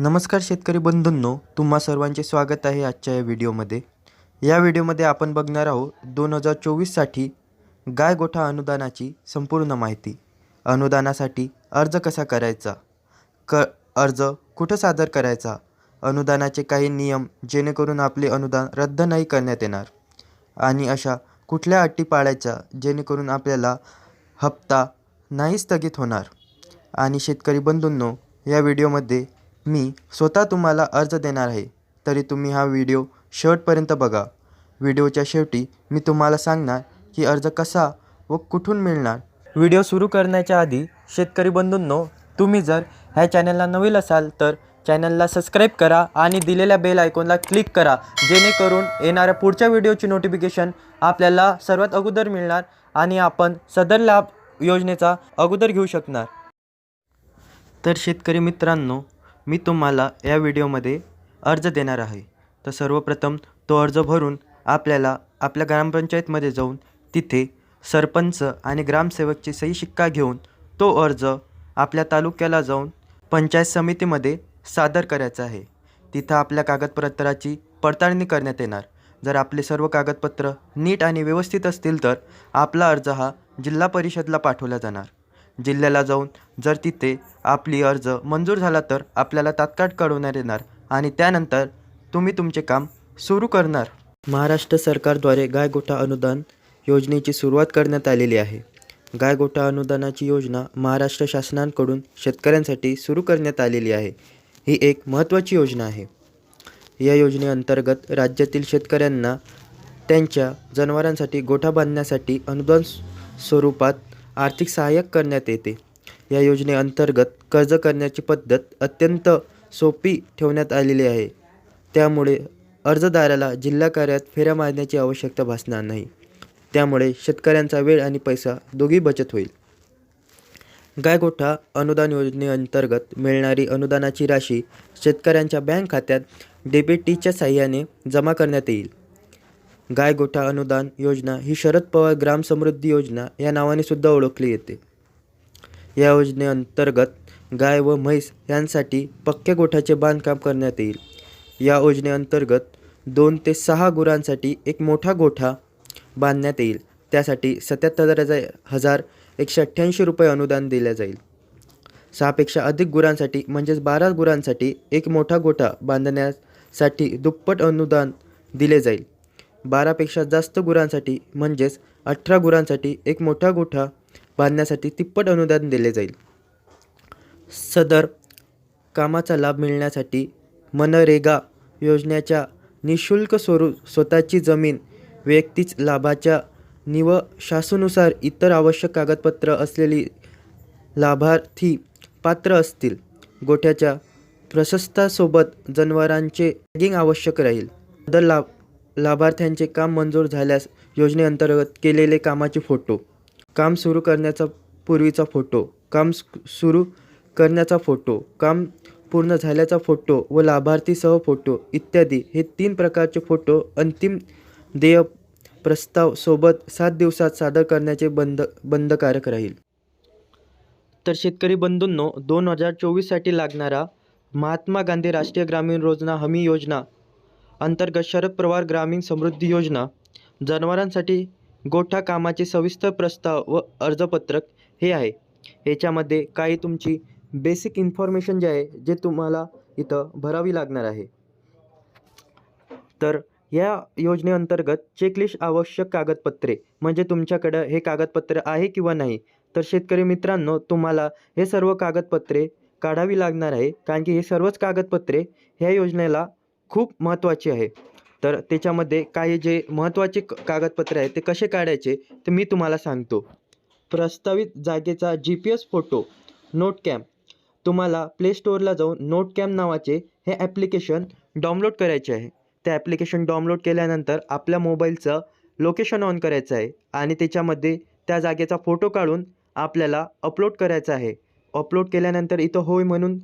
नमस्कार शेतकरी बंधूंनो तुम्हा सर्वांचे स्वागत आहे आजच्या या व्हिडिओमध्ये. या व्हिडिओमध्ये आपण बघणार आहोत दोन हजार चोवीससाठी गाय गोठा अनुदानाची संपूर्ण माहिती. अनुदानासाठी अर्ज कसा करायचा? क अर्ज कुठं सादर करायचा? अनुदानाचे काही नियम जेणेकरून आपले अनुदान रद्द नाही करण्यात येणार. आणि अशा कुठल्या अटी पाळायच्या जेणेकरून आपल्याला हप्ता नाही स्थगित होणार? आणि शेतकरी बंधूंनो या व्हिडिओमध्ये मी स्वतः तुम्हाला अर्ज देणार आहे. तरी तुम्ही हा व्हिडिओ शेवटपर्यंत बघा. व्हिडिओच्या शेवटी मी तुम्हाला सांगणार की अर्ज कसा व कुठून मिळणार. व्हिडिओ सुरू करण्याच्या आधी शेतकरी बंधूंनो तुम्ही जर ह्या चॅनलला नवीन असाल तर चॅनलला सबस्क्राईब करा आणि दिलेल्या बेल आयकॉनला क्लिक करा. जेणेकरून येणाऱ्या पुढच्या व्हिडिओची नोटिफिकेशन आपल्याला सर्वात अगोदर मिळणार आणि आपण सदर लाभ योजनेचा अगोदर घेऊ शकणार. तर शेतकरी मित्रांनो मी तुम्हाला या व्हिडिओमध्ये अर्ज देणार आहे. तर सर्वप्रथम तो अर्ज भरून आपल्याला आपल्या ग्रामपंचायतमध्ये जाऊन तिथे सरपंच आणि ग्रामसेवकची सही शिक्का घेऊन तो अर्ज आपल्या तालुक्याला जाऊन पंचायत समितीमध्ये सादर करायचा आहे. तिथं आपल्या कागदपत्राची पडताळणी करण्यात येणार. जर आपले सर्व कागदपत्र नीट आणि व्यवस्थित असतील तर आपला अर्ज हा जिल्हा परिषदला पाठवला जाणार. जिल्ह्याला जाऊन जर तिथे आपली अर्ज मंजूर झाला तर आपल्याला तात्काळ कळवण्यात येणार आणि त्यानंतर तुम्ही तुमचे काम सुरू करणार. महाराष्ट्र सरकारद्वारे गायगोठा अनुदान योजनेची सुरुवात करण्यात आलेली आहे. गायगोठा अनुदानाची योजना महाराष्ट्र शासनाकडून शेतकऱ्यांसाठी सुरू करण्यात आलेली आहे. ही एक महत्त्वाची योजना आहे. या योजनेअंतर्गत राज्यातील शेतकऱ्यांना त्यांच्या जनावरांसाठी गोठा बांधण्यासाठी अनुदान स्वरूपात आर्थिक सहाय्य करण्यात येते. या योजनेअंतर्गत कर्ज करण्याची पद्धत अत्यंत सोपी ठेवण्यात आलेली आहे. त्यामुळे अर्जदाराला जिल्हा कार्यात फेऱ्या मारण्याची आवश्यकता भासणार नाही. त्यामुळे शेतकऱ्यांचा वेळ आणि पैसा दोघी बचत होईल. गायगोठा अनुदान योजनेअंतर्गत मिळणारी अनुदानाची राशी शेतकऱ्यांच्या बँक खात्यात डेबिटीच्या साह्याने जमा करण्यात येईल. गायगोठा अनुदान योजना ही शरद पवार ग्राम समृद्धी योजना या नावाने सुद्धा ओळखली येते. या योजनेअंतर्गत गाय व म्हैस यांसाठी पक्क्या गोठ्याचे बांधकाम करण्यात येईल. या योजनेअंतर्गत दोन ते सहा गुरांसाठी एक मोठा गोठा बांधण्यात येईल. त्यासाठी सत्याहत्तर हजार हजार एकशे अठ्ठ्याऐंशी रुपये अनुदान दिले जाईल. सहापेक्षा अधिक गुरांसाठी म्हणजेच बारा गुरांसाठी एक मोठा गोठा बांधण्यासाठी दुप्पट अनुदान दिले जाईल. बारापेक्षा जास्त गुरांसाठी म्हणजेच अठरा गुरांसाठी एक मोठा गोठा बांधण्यासाठी तिप्पट अनुदान दिले जाईल. सदर कामाचा लाभ मिळण्यासाठी मनरेगा योजनेच्या निशुल्क स्वरूप स्वतःची जमीन व्यक्तीच लाभाच्या निव शासनुसार इतर आवश्यक कागदपत्र असलेली लाभार्थी पात्र असतील. गोठ्याच्या प्रशस्तासोबत जनावरांचे टॅगिंग आवश्यक राहील. सदर लाभ लाभार्थ्यांचे काम मंजूर झाल्यास योजनेअंतर्गत केलेले कामाचे फोटो. काम सुरू करण्याचा पूर्वीचा फोटो. काम सुरू करण्याचा फोटो. काम पूर्ण झाल्याचा फोटो व लाभार्थीसह फोटो इत्यादी. हे तीन प्रकारचे फोटो अंतिम देय प्रस्ताव सोबत सात दिवसात सादर करण्याचे बंद बंधकारक राहील. तर शेतकरी बंधूंनो दोन हजार चोवीससाठी लागणारा महात्मा गांधी राष्ट्रीय ग्रामीण रोजना हमी योजना अंतर्गत शरद पवार ग्रामीण समृद्धी योजना जनावरांसाठी गोठा कामाचे सविस्तर प्रस्ताव व अर्जपत्रक हे आहे. याच्यामध्ये काही तुमची बेसिक इन्फॉर्मेशन जे आहे जे तुम्हाला इथं भरावी लागणार आहे. तर या योजनेअंतर्गत चेकलिस्ट आवश्यक कागदपत्रे म्हणजे तुमच्याकडं हे कागदपत्र आहे किंवा नाही? तर शेतकरी मित्रांनो तुम्हाला हे सर्व कागदपत्रे काढावी लागणार आहे कारण की हे सर्वच कागदपत्रे ह्या योजनेला खूप महत्त्वाची आहे. तर त्याच्यामध्ये काही जे महत्त्वाचे क- कागदपत्रे आहेत ते कसे काढायचे ते मी तुम्हाला सांगतो. प्रस्तावित जागेचा G P S photo note cam तुम्हाला प्ले स्टोअरला जाऊन नोट कॅम्प नावाचे हे ॲप्लिकेशन डाउनलोड करायचे आहे. ते ॲप्लिकेशन डाउनलोड केल्यानंतर आपल्या मोबाईलचं लोकेशन ऑन करायचं आहे आणि त्याच्यामध्ये त्या जागेचा फोटो काढून आपल्याला अपलोड करायचा आहे. अपलोड केल्यानंतर इथं होय म्हणून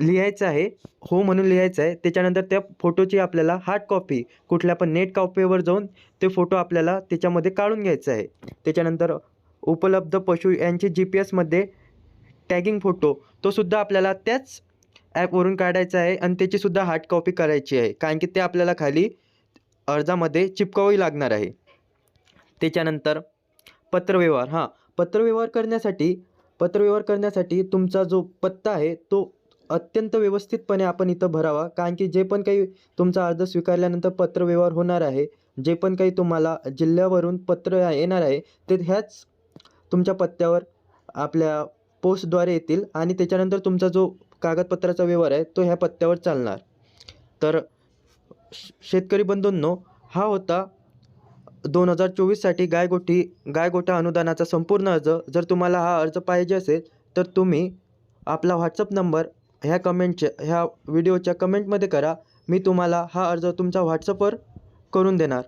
लिहायचं आहे हो म्हणून लिहायचं आहे. त्याच्यानंतर त्या फोटोची आपल्याला हार्ड कॉपी कुठल्या पण नेट कॉपीवर जाऊन ते फोटो आपल्याला त्याच्यामध्ये काढून घ्यायचं आहे. त्याच्यानंतर उपलब्ध पशु यांचे जी पी एसमध्ये टॅगिंग फोटो तो सुद्धा आपल्याला त्याच ॲपवरून काढायचा आहे आणि त्याचीसुद्धा हार्ड कॉपी करायची आहे. कारण की ते आपल्याला खाली अर्जामध्ये चिपकावी लागणार आहे. त्याच्यानंतर पत्रव्यवहार हां. पत्रव्यवहार करण्यासाठी पत्रव्यवहार करण्यासाठी तुमचा जो पत्ता आहे तो अत्यंत व्यवस्थितपणे आपण इथं भरावा. कारण की जे पण काही तुमचा अर्ज स्वीकारल्यानंतर पत्रव्यवहार होणार आहे जे पण काही तुम्हाला जिल्ह्यावरून पत्र येणार आहे ते ह्याच तुमच्या पत्त्यावर आपल्या पोस्टद्वारे येतील आणि त्याच्यानंतर तुमचा जो कागदपत्राचा व्यवहार आहे तो ह्या पत्त्यावर चालणार. तर श- शेतकरी बंधूंनो हा होता दोन हजार चोवीससाठी गायगोठी गायगोठा अनुदानाचा संपूर्ण अर्ज. जर तुम्हाला हा अर्ज पाहिजे असेल तर तुम्ही आपला व्हॉट्सअप नंबर ह्या कमेंटच्या ह्या व्हिडिओच्या कमेंटमध्ये करा. मी तुम्हाला हा अर्ज तुमचा व्हॉट्सअपवर करून देणार.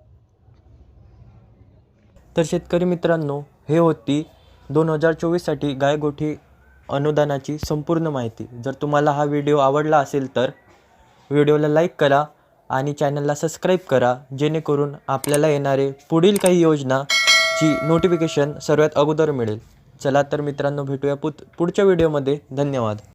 तर शेतकरी मित्रांनो हे होती दोन हजार चोवीससाठी गायगोठी अनुदानाची संपूर्ण माहिती. जर तुम्हाला हा व्हिडिओ आवडला असेल तर व्हिडिओला लाईक करा आणि चॅनलला सबस्क्राईब करा जेणेकरून आपल्याला येणारे पुढील काही योजनाची नोटिफिकेशन सर्वात अगोदर मिळेल. चला तर मित्रांनो भेटूया पुत पुढच्या व्हिडिओमध्ये. धन्यवाद.